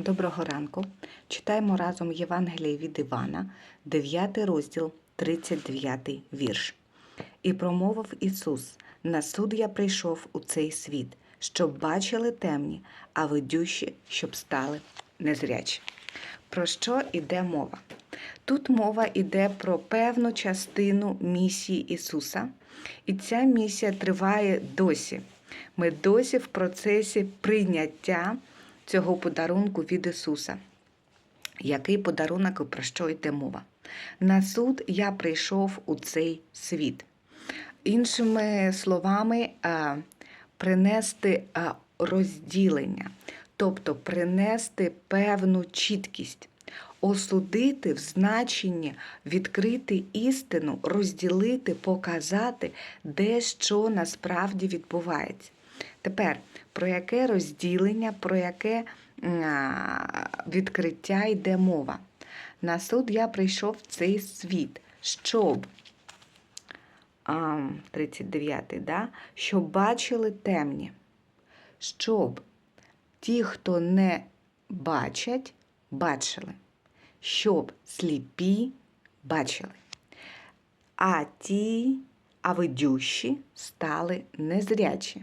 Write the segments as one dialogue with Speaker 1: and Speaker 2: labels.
Speaker 1: Доброго ранку. Читаємо разом Євангеліє від Івана, 9 розділ, 39 вірш. І промовив Ісус: На суд я прийшов у цей світ, щоб бачили темні, а видющі, щоб стали незрячі. Про що йде мова? Тут мова йде про певну частину місії Ісуса, і ця місія триває досі. Ми досі в процесі прийняття цього подарунку від Ісуса. Який подарунок і про що йде мова? На суд я прийшов у цей світ. Іншими словами, принести розділення, тобто принести певну чіткість, осудити в значенні, відкрити істину, розділити, показати, де що насправді відбувається. Тепер про яке розділення, про яке відкриття йде мова? На суд я прийшов в цей світ, щоб 39, да? щоб бачили темні, щоб ті, хто не бачать, бачили, щоб сліпі бачили, а ті, а видющі стали незрячі,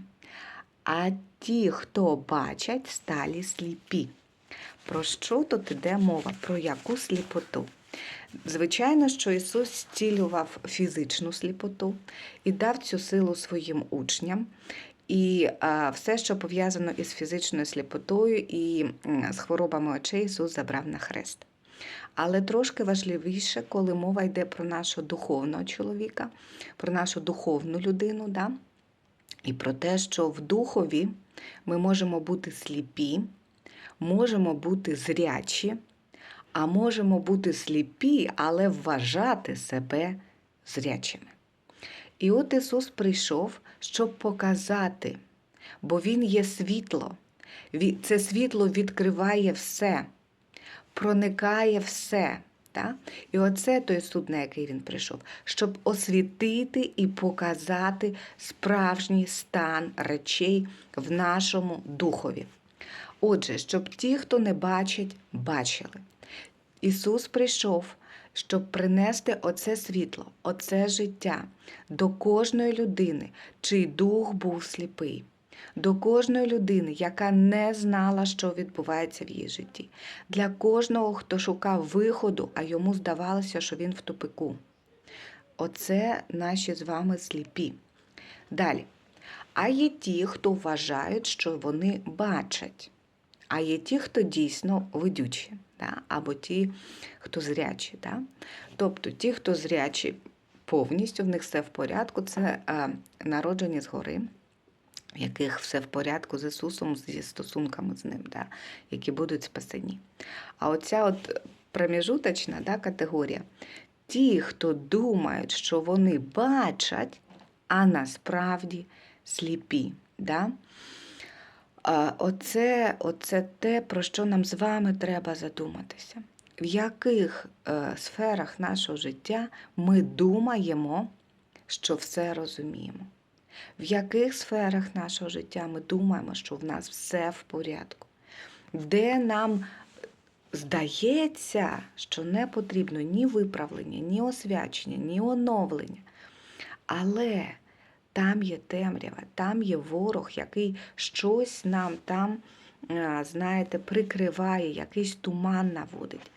Speaker 1: а ті, хто бачать, стали сліпі. Про що тут іде мова? Про яку сліпоту? Звичайно, що Ісус зцілював фізичну сліпоту і дав цю силу своїм учням. І все, що пов'язано із фізичною сліпотою і з хворобами очей, Ісус забрав на хрест. Але трошки важливіше, коли мова йде про нашого духовного чоловіка, про нашу духовну людину, да? І про те, що в духові ми можемо бути сліпі, можемо бути зрячі, а можемо бути сліпі, але вважати себе зрячими. І от Ісус прийшов, щоб показати, бо Він є світло. Це світло відкриває все, проникає все. Так? І оце той суд, на який він прийшов, щоб освітити і показати справжній стан речей в нашому духові. Отже, щоб ті, хто не бачить, бачили. Ісус прийшов, щоб принести оце світло, оце життя до кожної людини, чий дух був сліпий, до кожної людини, яка не знала, що відбувається в її житті, для кожного, хто шукав виходу, а йому здавалося, що він в тупику. Оце наші з вами сліпі. Далі. А є ті, хто вважають, що вони бачать. А є ті, хто дійсно видючі, да? або ті, хто зрячі. Да? Тобто ті, хто зрячі повністю, в них все в порядку, це а, народжені згори, в яких все в порядку з Ісусом, зі стосунками з ним, да? які будуть спасені. А оця от проміжуточна да, категорія, ті, хто думають, що вони бачать, а насправді сліпі. Да? Оце, оце те, про що нам з вами треба задуматися. В яких е, сферах нашого життя ми думаємо, що все розуміємо? В яких сферах нашого життя ми думаємо, що в нас все в порядку? Де нам здається, що не потрібно ні виправлення, ні освячення, ні оновлення. Але там є темрява, там є ворог, який щось нам там, знаєте, прикриває, якийсь туман наводить.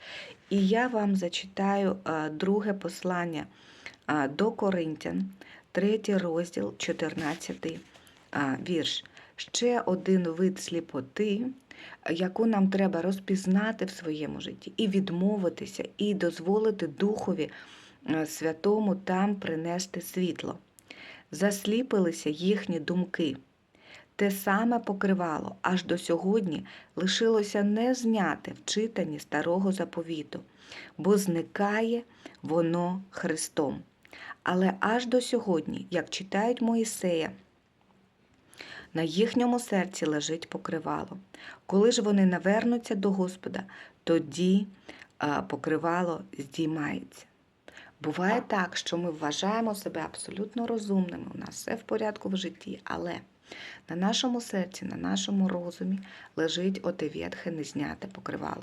Speaker 1: І я вам зачитаю друге послання до Коринтян, третій розділ, 14 вірш. Ще один вид сліпоти, яку нам треба розпізнати в своєму житті, і відмовитися, і дозволити Духові Святому там принести світло засліпилися їхні думки. Те саме покривало аж до сьогодні лишилося не зняте в читанні старого заповіту, бо зникає воно Христом. Але аж до сьогодні, як читають Моїсея, на їхньому серці лежить покривало. Коли ж вони навернуться до Господа, тоді покривало здіймається. Буває так, що ми вважаємо себе абсолютно розумними, у нас все в порядку в житті, але На нашому серці, на нашому розумі лежить оте ветхе незняте покривало.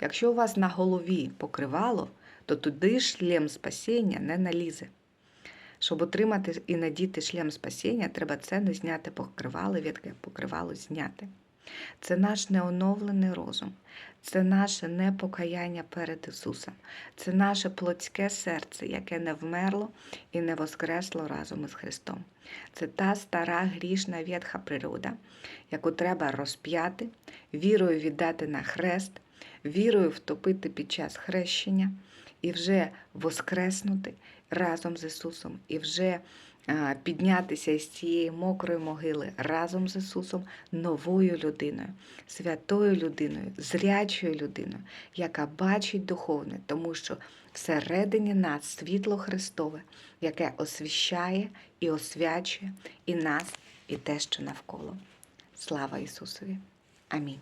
Speaker 1: Якщо у вас на голові покривало, то туди шлем спасіння не налізе. Щоб отримати і надіти шлем спасіння, треба це не зняти покривало, ветхе покривало зняти. Це наш неоновлений розум, це наше непокаяння перед Ісусом, це наше плотське серце, яке не вмерло і не воскресло разом із Христом. Це та стара грішна ветха природа, яку треба розп'яти, вірою віддати на хрест, вірою втопити під час хрещення і вже воскреснути разом з Ісусом, і вже піднятися із цієї мокрої могили разом з Ісусом новою людиною, святою людиною, зрячою людиною, яка бачить духовне, тому що всередині нас світло Христове, яке освіщає і освячує і нас, і те, що навколо. Слава Ісусові! Амінь.